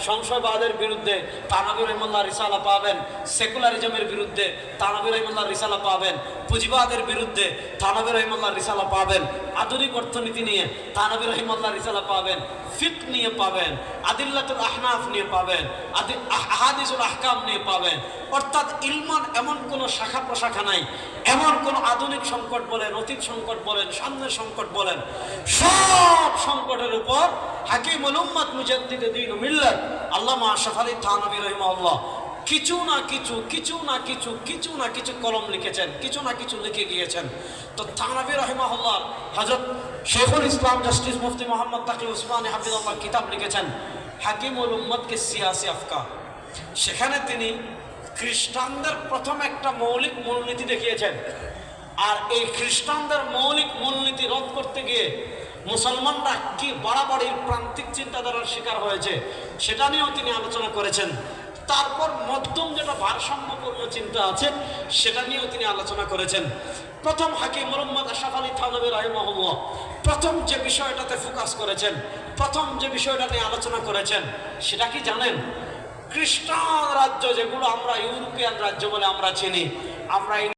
সংশয়বাদের বিরুদ্ধে তানাবির রহমুল্লাহ রিসালা পাবেন, সেকুলারিজমের বিরুদ্ধে তানাবির রহমুল্লাহ রিসালা পাবেন, পুঁজিবাদের বিরুদ্ধে তানাবির রহমুল্লাহ রিসালা পাবেন, আধুনিক অর্থনীতি নিয়ে তানাবির রহিমুল্লাহ রিসালা পাবেন, ফিক নিয়ে পাবেন, আদিল্লাতুল আহনাফ নিয়ে পাবেন, আদি আহ- আহাদিসুল আহকাম নিয়ে পাবেন। অর্থাৎ ইলমান এমন কোনো শাখা প্রশাখা নাই, এমন কোন আধুনিক সংকট বলেন, অতীত সংকট বলেন, সামনের সংকট বলেন, সব সংকটের উপর হাকিম উম্মত মুজাদ্দিদ দিন মিল্লাত। আল্লামা আশরাফ আলী থানবী রহিমাল্লাহ কিছু না কিছু কিছু না কিছু কিছু না কিছু কলম লিখেছেন, কিছু না কিছু লিখে গিয়েছেন। তো থানবী রহিমাহুল্লাহ হজরত শেখুল ইসলাম জাস্টিস মুফতি মোহাম্মদ তাকি উসমান হাফিজুল্লাহ কিতাব লিখেছেন, হাকিমুল উম্মদকে সিয়াসি আফকার। সেখানে তিনি খ্রিস্টানদের প্রথম একটা মৌলিক মূলনীতি দেখিয়েছেন। আর এই খ্রিস্টানদের মৌলিক মূলনীতি রদ করতে গিয়ে মুসলমানরা কি বাড়াবাড়ি প্রান্তিক চিন্তাধারার শিকার হয়েছে, সেটা নিয়েও তিনি আলোচনা করেছেন। তারপর মধ্যম যেটা ভারসাম্যপূর্ণ চিন্তা আছে, সেটা নিয়েও তিনি আলোচনা করেছেন। প্রথম হাকিম মোহাম্মদ আশরাফ আলী থানবী রাহিমহল্লা প্রথম যে বিষয়টাতে ফোকাস করেছেন, প্রথম যে বিষয়টা নিয়ে আলোচনা করেছেন, সেটা কি জানেন? খ্রিস্টান রাজ্য যেগুলো আমরা ইউরোপিয়ান রাজ্য বলে আমরা চিনি, আমরা এই